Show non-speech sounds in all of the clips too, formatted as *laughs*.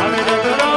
આવે રે ગરો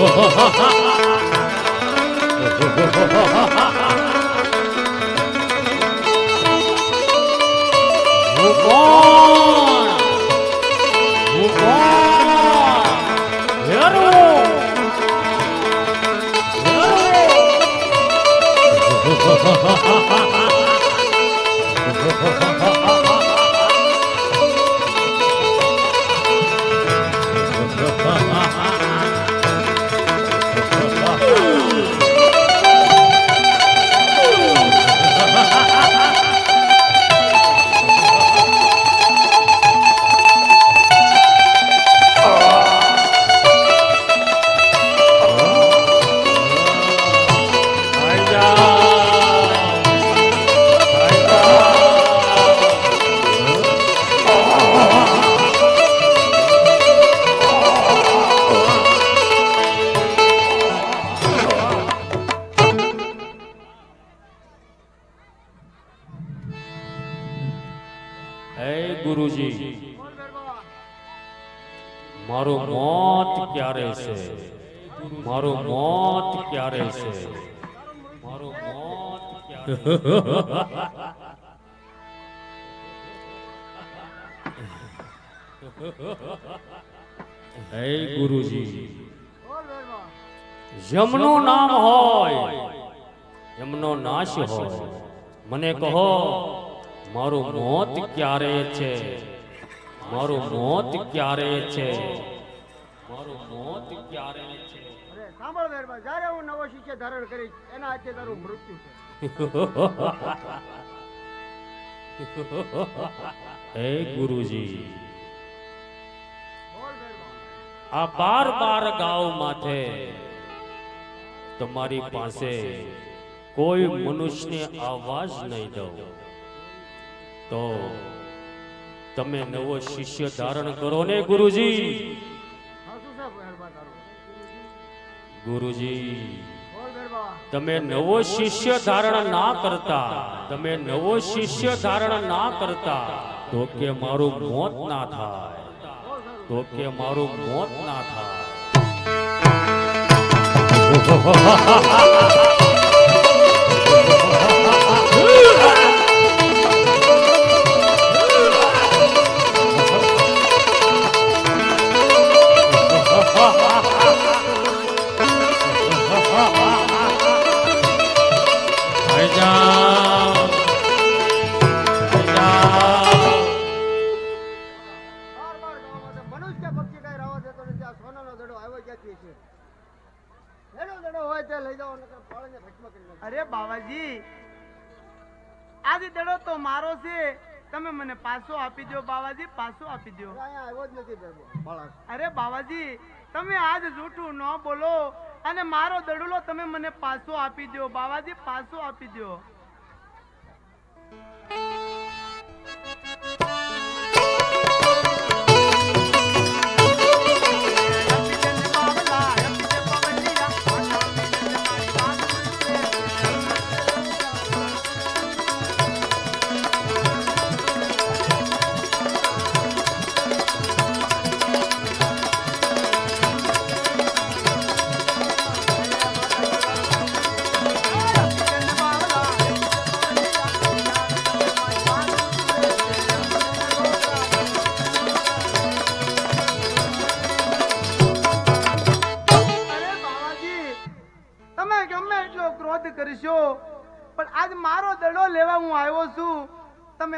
હું *laughs* મારું મોત ક્યારે છે? મારું મોત ક્યારે છે? મારું મોત ક્યારે હે ગુરુજી બોલ નામ હોય યમનો નાશ હોય. મને કહો મારું મોત ક્યારે છે? મારું મોત ક્યારે છે? મારું મોત ક્યારે છે? અરે સાંભળ ભેરબા જ્યારે હું નવો શિષ્ય ધારણ કરીશ એના હાથે તારું મૃત્યુ છે. *laughs* હે ગુરુજી. આ બાર બાર ગાવ માથે તમારી પાસે કોઈ મનુષ્યને આવાજ નહીં દઉં. તો તમે નવો શિષ્ય ધારણ કરો ને ગુરુજી? ગુરુજી. તમે નવો શિષ્ય ધારણ ના કરતા. તમે નવો શિષ્ય ધારણ ના કરતા. તો કે મારું મોત ના થાય. તો કે મારું મોત ના થાય. અરે બાવાજી આજે દડો તો મારો છે. તમે મને પાછો આપી દો બાવાજી પાછો આપી દો અરે બાવાજી તમે આજ જૂઠું ન બોલો. અને મારો દડુલો તમે મને પાછો આપી દો બાવાજી પાછો આપી દો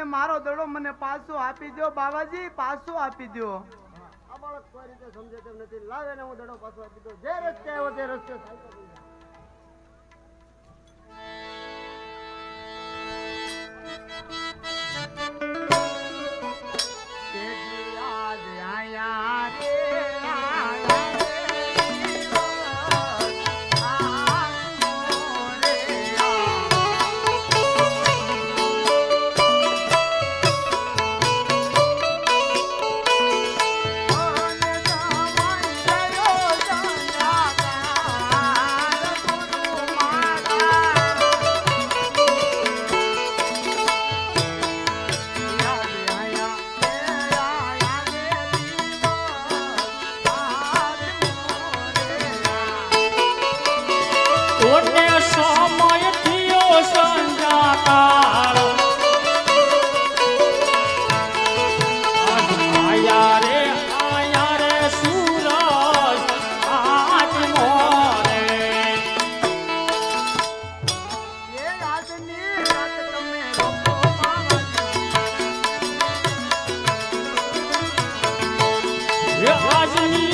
મારો દડો મને પાછો આપી દો બાબાજી પાછો આપી દો આ બાળક હે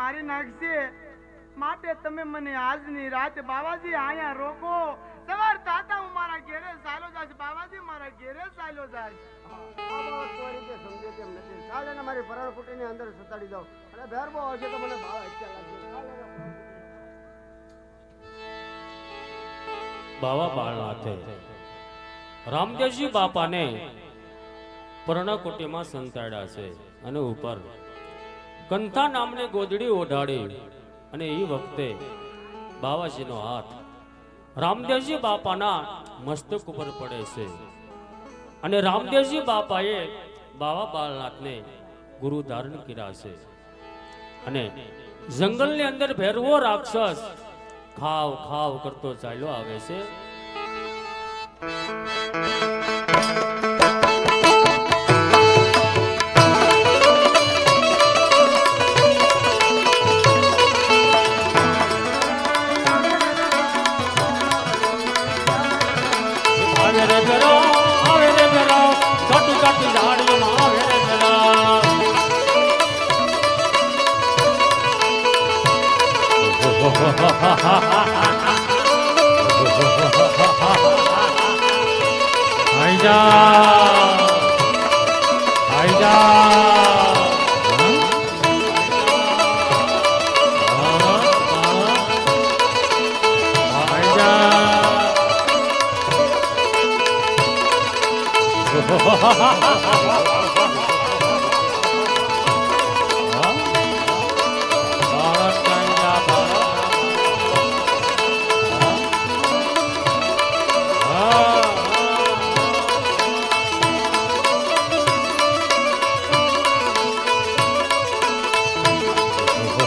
મારી નાખશે. માટે તમે મને આજની રાત બાવાજી અહીંયા રોકો. સવાર તાતા હું મારા ઘેરે ચાલ્યો જાશ. બાવાજી મારા ઘેરે સાયલો જાશ. ચાલ મારી પરાળ ફૂટીની અંદર સતાડી દઉં. અને ભેરબો આવશે તો મને ભાવ. બાવા બાળનાથે રામદેવજી બાપાને પર્ણકુટીમાં સંતાડ્યા છે અને ઉપર કંથા નામની ગોદડી ઓઢાડી અને એ વખતે બાવાજીનો હાથ રામદેવજી બાપાના મસ્તક ઉપર પડે છે. અને રામદેવજી બાપાએ બાવા બાળનાથને ગુરુ ધારણ કર્યા છે. અને જંગલની અંદર ભેરવો રાક્ષસ ખાવ ખાવ કરતો ચાલ્યો આવે છે. જા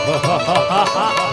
ha ha ha ha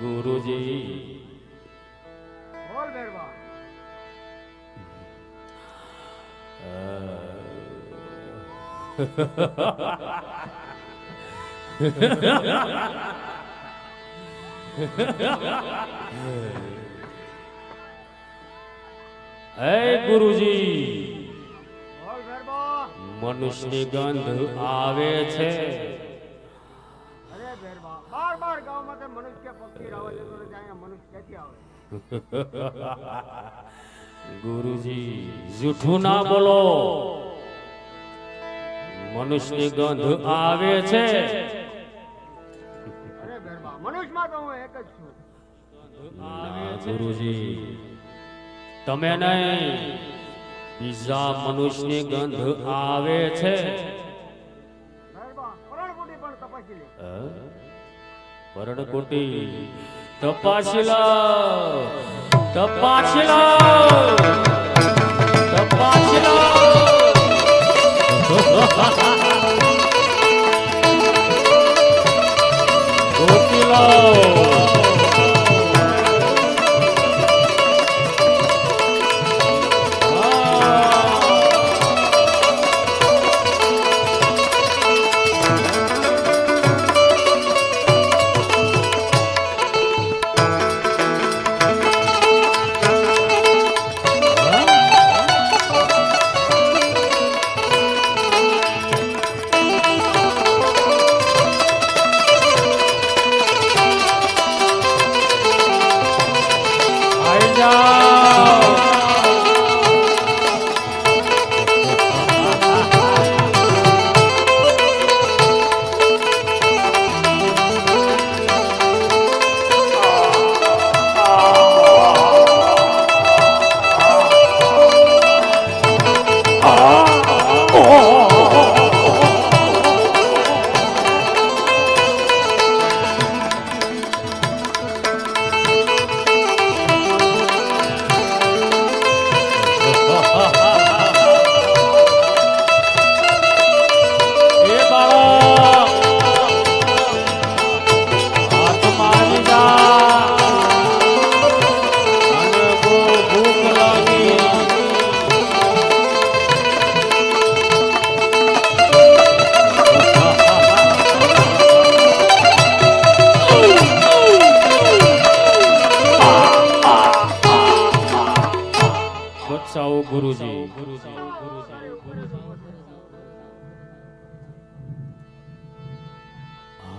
ગુરુજી. *laughs* હે ગુરુજી. મનુષ્ય ગંધ આવે છે. *laughs* ગુરુજી જૂઠું ના બોલો. મનુષ્યની ગંધ આવે છે. મનુષ્યમાં તો હું એક જ છું. ગુરુજી. તમે નહીં બીજા મનુષ્યની ગંધ આવે છે. પરણકુટી તપાસલા લો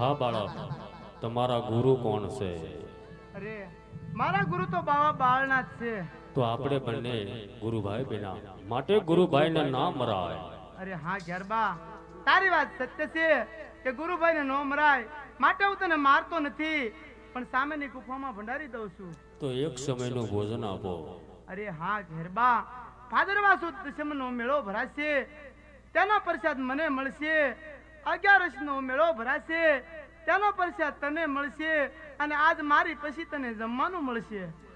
હા બાળક તમારા ગુરુ કોણ છે? અરે મારા ગુરુ તો બાવા બાળનાથ છે. તો આપણે બંને ગુરુભાઈ બેના માટે ગુરુભાઈને ના મરાય. અરે હા ગરબા. તારી વાત સત્ય છે કે ગુરુભાઈને નો મરાય. માટે હું તને મારતો નથી પણ સામેની ગુફામાં ભંડારી દઉં છું. તો એક સમયનું ભોજન આપો. અરે હા ઘેરબા ભાદરવા સુદ દશમનો મેળો ભરાશે. તેનો પ્રસાદ મને મળશે. અગિયારસનો મેળો ભરાશે. તેનો પ્રસાદ તને મળશે અને આજ મારી પછી તને જમવાનું મળશે.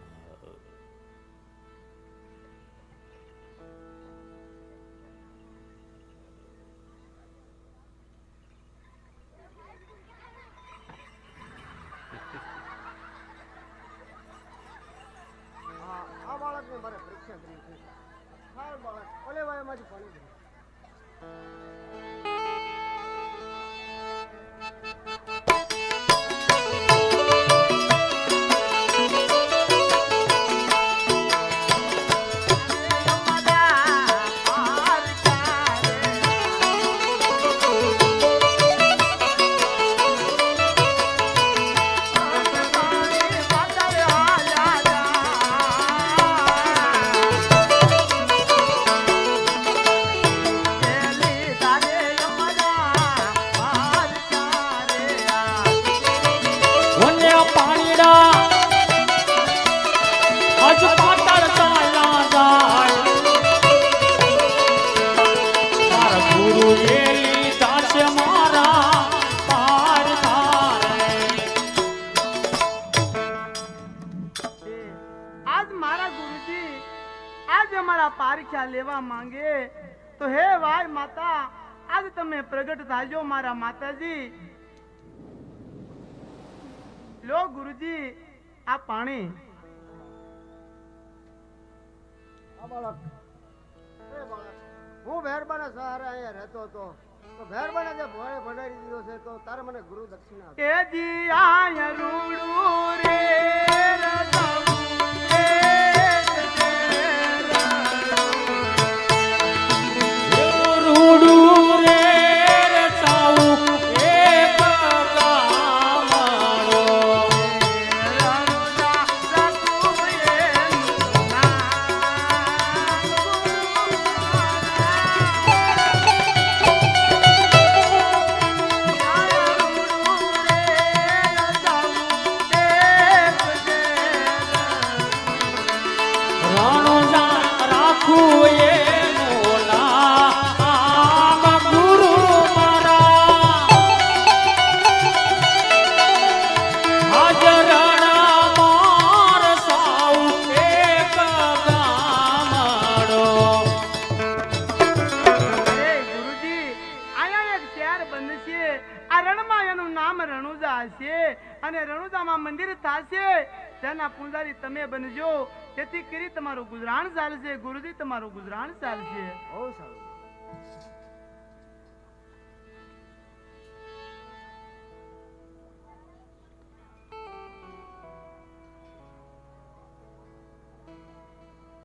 આજ અમારા પારખ્યા લેવા માંગે. તો હે વાય માતા આજ તમે પ્રગટ થાજો મારા માતાજી. લો ગુરુજી આ પાણી. એ હું ભેરબાના સહારે અહીંયા રહેતો હતો. તો ભેરબાને જે ભોળે ભંડારી દીધો છે તો તારે મને ગુરુ દક્ષિણા. કે જી આય રૂડું રે. તેના પૂજારી તમે બનજો. તેથી કરી તમારું ગુજરાન ચાલશે, ગુરુજી તમારું ગુજરાન ચાલશે. બહુ સારું.